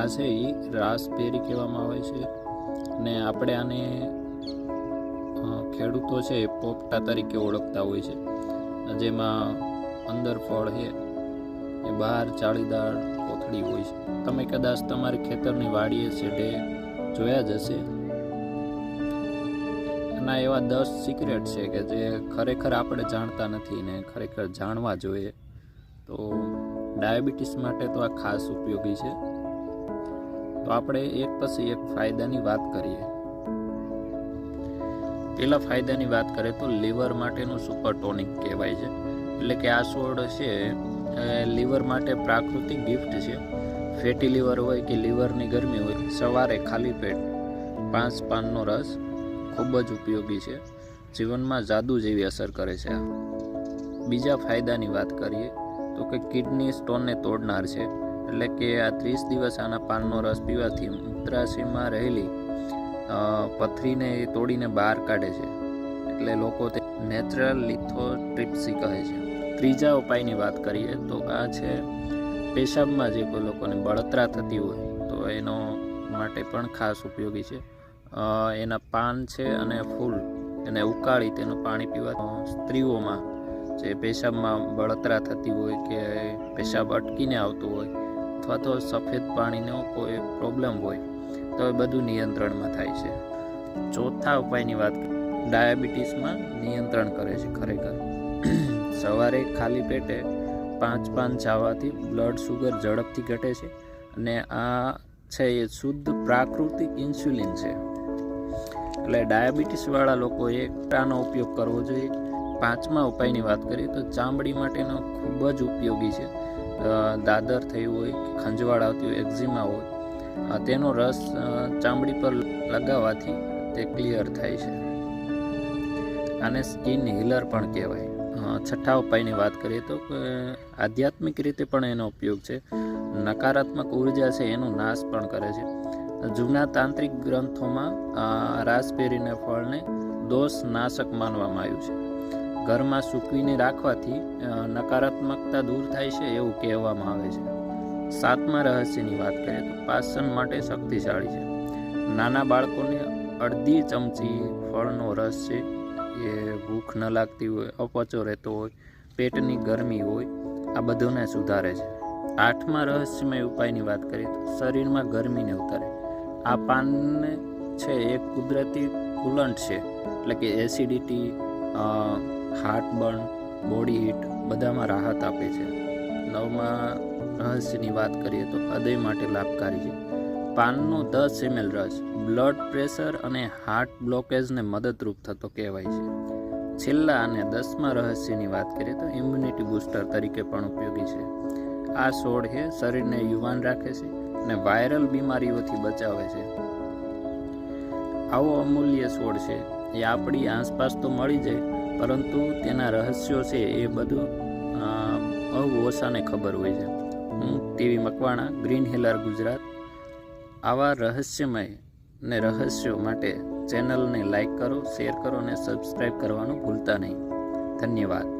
આ છે એ રાસબેરી કહેવામાં આવે છે. અને આપણે આને ખેડૂતો છે પોપટા તરીકે ઓળખતા હોય છે. જેમાં અંદર ફળ છે, એ બહાર ચાળીદાર કોથળી હોય છે. તમે કદાચ તમારી ખેતરની વાડીએ છેડે જોયા જ હશે. એના એવા દસ સિક્રેટ છે કે જે ખરેખર આપણે જાણતા નથી ને ખરેખર જાણવા જોઈએ. તો ડાયાબિટીસ માટે તો આ ખાસ ઉપયોગી છે. તો આપણે એક પછી એક ફાયદાની વાત કરીએ. પેલા ફાયદાની વાત કરીએ તો લીવર માટેનું સુપર ટોનિક કહેવાય છે. એટલે કે આ છોડ છે લીવર માટે પ્રાકૃતિક ગિફ્ટ છે. ફેટી લીવર હોય કે લીવરની ગરમી હોય, સવારે ખાલી પેટ પાંચ પાનનો રસ ખૂબ જ ઉપયોગી છે. જીવનમાં જાદુ જેવી અસર કરે છે બીજા ફાયદાની વાત કરીએ તો કે કિડની સ્ટોનને તોડનાર છે. એટલે કે આ ત્રીસ દિવસ આના પાનનો રસ પીવાથી મૂત્રાશયમાં રહેલી પથરીને એ તોડીને બહાર કાઢે છે. એટલે લોકો તે નેચરલ લિથોટ્રિપ્સી કહે છે. ત્રીજા ઉપાયની વાત કરીએ તો આ છે પેશાબમાં જે કોઈ લોકોને બળતરા થતી હોય, તો એનો માટે પણ ખાસ ઉપયોગી છે. એના પાન છે અને ફૂલ, એને ઉકાળી તેનું પાણી પીવા સ્ત્રીઓમાં જે પેશાબમાં બળતરા થતી હોય કે પેશાબ અટકીને આવતું હોય અથવા તો સફેદ પાણીનો કોઈ પ્રોબ્લેમ હોય, તો એ બધું નિયંત્રણમાં થાય છે. ચોથા ઉપાયની વાત ડાયાબિટીસમાં નિયંત્રણ કરે છે ખરેખર. સવારે ખાલી પેટે પાંચ પાન ચાવાથી બ્લડ શુગર ઝડપથી ઘટે છે અને આ છે એ શુદ્ધ પ્રાકૃતિક ઇન્સ્યુલિન છે. એટલે ડાયાબિટીસવાળા લોકોએ આનો ઉપયોગ કરવો જોઈએ. પાંચમા ઉપાયની વાત કરીએ તો ચામડી માટેનો ખૂબ જ ઉપયોગી છે. દાદર થયું હોય કે ખંજવાળ આવતી હોય, એક્ઝિમા હોય તેનો રસ ચામડી પર લગાવવાથી તે ક્લિયર થાય છે. આને સ્કિન હીલર પણ કહેવાય. છઠ્ઠા ઉપાયની વાત કરીએ તો આધ્યાત્મિક રીતે પણ એનો ઉપયોગ છે. નકારાત્મક ઊર્જા છે, એનો નાશ પણ કરે છે. જૂના તાંત્રિક ગ્રંથોમાં રાસપેરીના ફળને દોષ નાશક માનવામાં આવ્યું છે. ઘરમાં સૂકવીને રાખવાથી નકારાત્મકતા દૂર થાય છે એવું કહેવામાં આવે છે. સાતમા રહસ્યની વાત કરીએ તો પાચન માટે શક્તિશાળી છે. નાના બાળકોને અડધી ચમચી ફળનો રસ છે. એ ભૂખ ન લાગતી હોય, અપચો રહેતો હોય, પેટની ગરમી હોય, આ બધુંને સુધારે છે. આઠમા રહસ્યમય ઉપાયની વાત કરીએ તો શરીરમાં ગરમીને ઉતારે. આ પાનને છે એ કુદરતી કુલન્ટ છે. એટલે કે એસિડિટી હાર્ટબર્ન બોડી હીટ બધામાં રાહત આપે છે. નવમાં રહસ્યની વાત કરીએ તો હૃદય માટે લાભકારી છે. પાનનો દસ એમએલ રસ, બ્લડ પ્રેશર અને હાર્ટ બ્લોકેજને મદદરૂપ થતો કહેવાય છે. છેલ્લા અને દસમા રહસ્યની વાત કરીએ તો ઇમ્યુનિટી બૂસ્ટર તરીકે પણ ઉપયોગી છે. આ છોડ છે શરીરને યુવાન રાખે છે અને વાયરલ બીમારીઓથી બચાવે છે. આવો અમૂલ્ય છોડ છે. એ આપણી આસપાસ તો મળી જાય પરંતુ તેના રહસ્યો છે એ બધું અ, બહુ ઓછાને ખબર હોય છે. હું TV Makwana green healer Gujarat. આવા રહસ્યમય ને રહસ્યો માટે ચેનલને લાઈક કરો શેર કરો અને સબસ્ક્રાઈબ કરવાનું ભૂલતા નહીં. ધન્યવાદ.